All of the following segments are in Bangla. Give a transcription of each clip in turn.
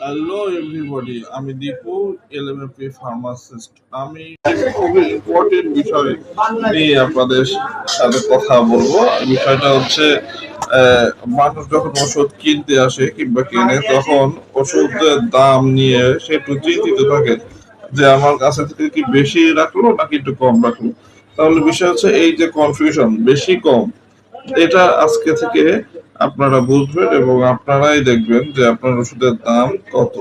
হ্যালো এভরিবডি আমি দীপু এলএমএপি ফার্মাসিস্ট আমি খুবই ইম্পর্টেন্ট বিষয় নিয়ে আপনাদের সাথে কথা বলব। বিষয়টা হচ্ছে মানুষ যখন ওষুধ কিনতে আসে কিংবা কেনে, তখন ওষুধের দাম নিয়ে সে একটু চিন্তিত থাকে যে, আমার কাছে থেকে কি বেশি রাখল নাকি একটু কম রাখল? তাহলে বিষয় হচ্ছে, এই যে কনফিউশন বেশি কম এটা আজকে থেকে আপনারা বুঝবেন এবং আপনারাই দেখবেন যে আপনার ওষুধের দাম কত।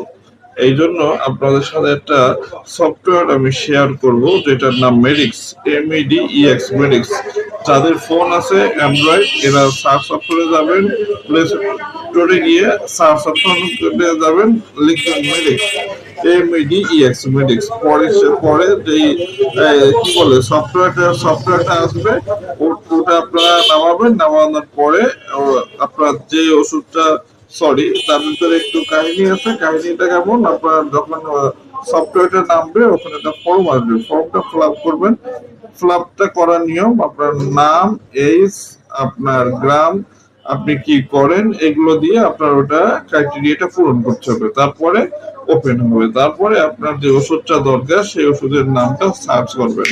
এই জন্য আপনাদের সাথে একটা সফটওয়্যার আমি শেয়ার করব, যেটার নাম Medex M E D E X Medex যাদের ফোন আছে অ্যান্ড্রয়েড এরা সার্চ অপশনে যাবেন প্লে স্টোরে গিয়ে সার্চ অপশনে যাবেন, লিখবেন Medex M E E X Medex পরে পরে যেই কি বলে সফটওয়্যারটা সফটওয়্যারটা আসবে ওটা আপনারা নামাবেন, নামানোর পরে আপনার যে ওষুধটা সরি তার ভিতরে একটু কাহিনী আছে, কাহিনীটা কেমন? আপনার যখন সফটওয়্যারটা নামবে, ওখানে একটা ফর্ম আসবে। ফর্মটা ফিল আপ করবেন। ফিল আপটা করার নিয়ম, আপনার নাম এইজ আপনার গ্রাম, আপনি কি করেন, এগুলো দিয়ে আপনার ওটা ক্রাইটেরিয়াটা পূরণ করতে হবে। তারপরে ওপেন হবে। তারপরে আপনার যে ওষুধটা দরকার, সেই ওষুধের নামটা সার্চ করবেন।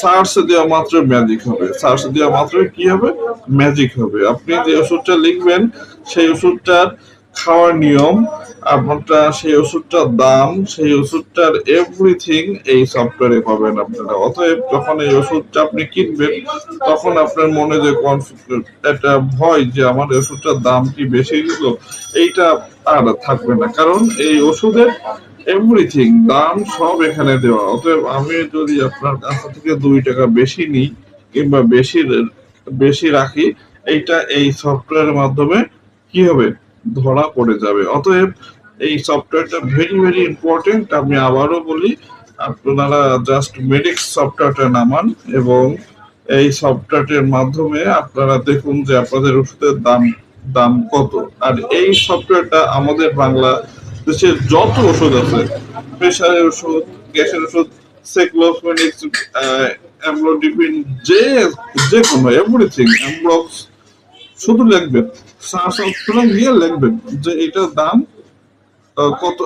সার্চ দেওয়া মাত্র ম্যাজিক হবে। সার্চ দেওয়া মাত্র কি হবে? ম্যাজিক হবে। আপনি যে ওষুধটা লিখবেন, সেই ওষুধটার খাওয়ার নিয়ম আপনারটা সেই ওষুধটার দাম, সেই ওষুধটার এভরিথিং এই সফটওয়্যারে পাবেন আপনারা। অতএব যখন এই ওষুধটা আপনি কিনবেন, তখন আপনার মনে যে একটা ভয় যে আমার ওষুধটার দাম কি বেশি দিল এইটা আর থাকবে না। কারণ এই ওষুধের এভরিথিং দাম সব এখানে দেওয়া। অতএব আমি যদি আপনার কাছ থেকে দুই টাকা বেশি নিই, কিংবা বেশি বেশি রাখি, এইটা এই সফটওয়্যারের মাধ্যমে কি হবে? ধরা পড়ে যাবে। অতএব এই সফটওয়্যারটা ভেরি ভেরি ইম্পর্টেন্ট আমি আবারও বলি, আপনারা জাস্ট মেডিক্স সফটওয়্যারটা নামান এবং এই সফটওয়্যারটির মাধ্যমে আপনারা দেখুন যে আপনাদের ওষুধের দাম দাম কত। আর এই সফটওয়্যারটা আমাদের বাংলা দেশের যত ওষুধ আছে প্রেশারের ওষুধ, গ্যাসের ওষুধ সেক্লোফেনিক্স অ্যামলোডিপিন যে যে কোনো এভরিথিং অ্যামব্লক্স শুধু লিখবেন সার্চ অপশনে লিখবেন যে এটার দাম কত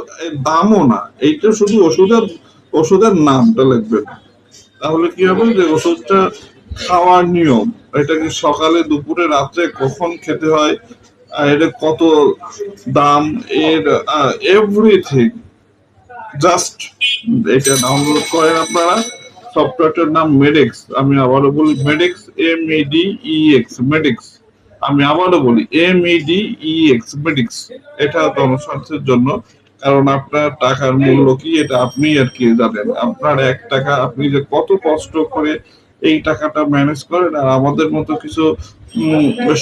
দামও না, এইটা শুধু ওষুধের ওষুধের নামটা লিখবেন। তাহলে কি হবে যে ওষুধটা খাওয়ার নিয়ম, এটা কি সকালে, দুপুরে, রাত্রে কখন খেতে হয় এটা কত দাম, এর এভরিথিং জাস্ট এটা ডাউনলোড করেন আপনারা সফটওয়্যারটার নাম মেডিক্স আমি আবারও বলি Medex M E D E X Medex আমি আবারও বলি M E D E X Medex এটা জনস্বার্থের জন্য, কারণ আপনার টাকার মূল্য কি, এটা আপনি আর কি জানেন। আপনার এক টাকা, আপনি যে কত কষ্ট করে এই টাকাটা ম্যানেজ করেন, আর আমাদের মতো কিছু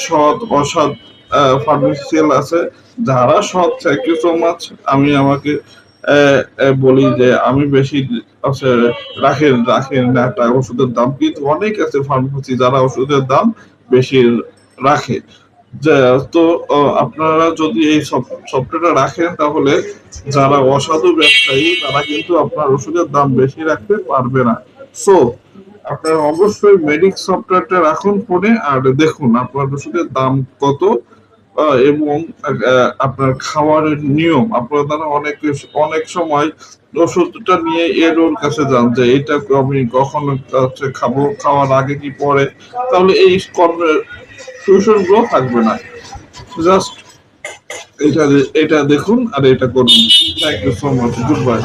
সৎ, অসৎ ফার্মেসিয়াল আছে, যারা সৎ থ্যাংক ইউ সো মাচ আমি আমাকে বলি যে আমি বেশি রাখেন রাখেন টাকা ওষুধের দাম। কিন্তু অনেক আছে ফার্মেসি যারা ওষুধের দাম বেশি রাখে। তো আপনারা যদি এই সফটওয়্যারটা রাখেন, তাহলে যারা অসাধু ব্যবসায়ী, তারা কিন্তু আপনার ওষুধের দাম বেশি রাখতে পারবে না। সো, আপনারা অবশ্যই মেডিক সফটওয়্যারটা রাখুন ফোনে আর দেখুন আপনার ওষুধের দাম কত এবং আপনার খাওয়ারের নিয়ম। আপনারা তারা অনেক অনেক সময় ওষুধটা নিয়ে এর ওর কাছে যান যে, এটা আমি কখন খাব, খাওয়ার আগে কি পরে? তাহলে এই গুলো থাকবে না। জাস্ট এটা এটা দেখুন আর এটা করুন। Thank you so much good bye